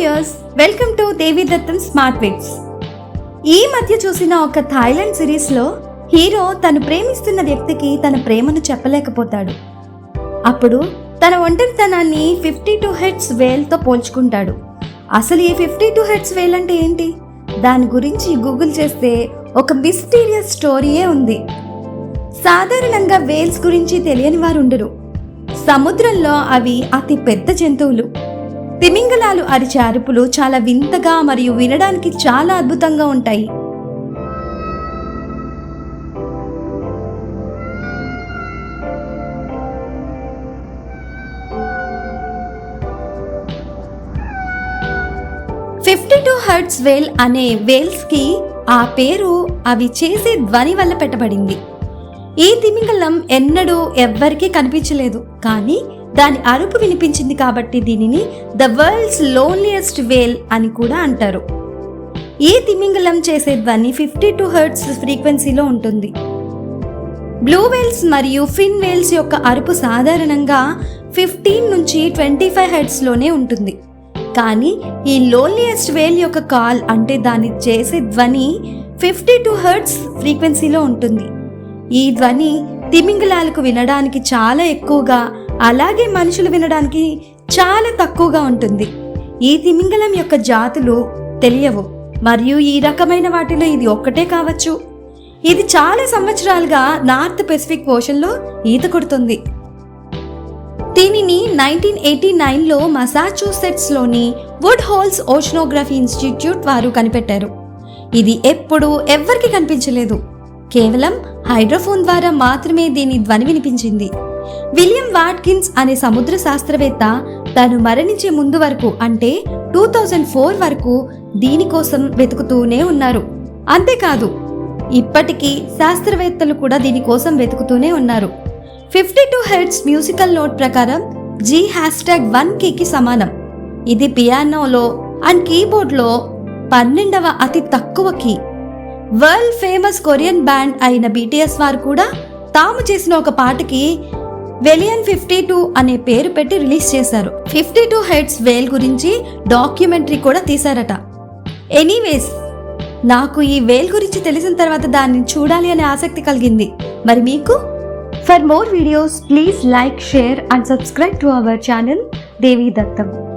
Viewers welcome to Devidattam smart wits ఈ మధ్య చూసిన ఒక థాయిలాండ్ సిరీస్లో హీరో తను ప్రేమిస్తున్న వ్యక్తికి తన ప్రేమను చెప్పలేకపోతాడు. అప్పుడు తన ఒంటరితనాన్ని ఫిఫ్టీ టూ హెడ్స్ వేల్తో పోల్చుకుంటాడు. అసలు ఈ ఫిఫ్టీ టూ హెడ్స్ వేల్ అంటే ఏంటి? దాని గురించి గూగుల్ చేస్తే ఒక మిస్టీరియస్ స్టోరీయే ఉంది. సాధారణంగా వేల్స్ గురించి తెలియని వారు ఉండరు సముద్రంలో అవి అతి పెద్ద జంతువులు. తిమింగలాలు అరిచే అరుపులు చాలా వింతగా మరియు వినడానికి చాలా అద్భుతంగా ఉంటాయి. ఫిఫ్టీ టూ హర్ట్స్ వేల్ అనే వేల్స్కి ఆ పేరు అవి చేసే ధ్వని వల్ల పెట్టబడింది. ఈ తిమింగలం ఎన్నడూ ఎవ్వరికీ కనిపించలేదు. కానీ దాని అరుపు వినిపించింది కాబట్టి దీనిని ద వరల్డ్స్ లోన్లియెస్ట్ వేల్ అని కూడా అంటారు. ఈ తిమింగలం చేసే ధ్వని ఫిఫ్టీ టూ హర్ట్స్ ఫ్రీక్వెన్సీలో ఉంటుంది. బ్లూ వేల్స్ మరియు ఫిన్ వేల్స్ యొక్క అరుపు సాధారణంగా ఫిఫ్టీన్ నుంచి ట్వంటీ ఫైవ్ హెడ్స్లోనే ఉంటుంది. కానీ ఈ లోన్లియెస్ట్ వేల్ యొక్క కాల్ అంటే దాన్ని చేసే ధ్వని ఫిఫ్టీ టూ హర్ట్స్ ఫ్రీక్వెన్సీలో ఉంటుంది. ఈ ధ్వని తిమింగలాలకు వినడానికి చాలా ఎక్కువగా అలాగే మనుషులు వినడానికి చాలా తక్కువగా ఉంటుంది. ఈ తిమింగలం యొక్క జాతులు తెలియవు. మరియు ఈ రకమైన వాటిలో ఇది ఒక్కటే కావచ్చు. ఇది చాలా సంవత్సరాలుగా నార్త్ పెసిఫిక్ ఓషన్లో ఈత కొడుతుంది. దీనిని నైన్టీన్ ఎయిటీ నైన్లో మసాచ్యూసెట్స్లోని వుడ్ హోల్స్ ఓషనోగ్రఫీ ఇన్స్టిట్యూట్ వారు కనిపెట్టారు. ఇది ఎప్పుడూ ఎవ్వరికి కనిపించలేదు. కేవలం హైడ్రోఫోన్ ద్వారా మాత్రమే దీని ధ్వని వినిపించింది. విలియం వాట్కిన్స్ అనే సముద్ర శాస్త్రవేత్త తను మరణించే ముందు వరకు అంటే టూ థౌజండ్ ఫోర్ వరకు దీనికోసం వెతుకుతూనే ఉన్నారు. అంతేకాదు ఇప్పటికీ శాస్త్రవేత్తలు కూడా దీనికోసం వెతుకుతూనే ఉన్నారు. Fifty two hertz musical note ప్రకారం జీ హ్యాష్ ట్యాగ్ వన్ కీకి సమానం. ఇది పియానోలో అండ్ కీబోర్డ్లో పన్నెండవ అతి తక్కువ key. World famous Korean band అయిన బీటీఎస్ వారు కూడా తాము చేసిన ఒక పాటకి వెలియన్ ఫిఫ్టీ టూ అనే పేరు పెట్టి రిలీజ్ చేశారు. ఫిఫ్టీ టూ హెడ్స్ వేల్ గురించి డాక్యుమెంటరీ కూడా తీశారట. ఎనీవేస్ నాకు ఈ వేల్ గురించి తెలిసిన తర్వాత దాన్ని చూడాలి అనే ఆసక్తి కలిగింది. మరి మీకు? For more videos please like share and subscribe to our channel Devi Dattam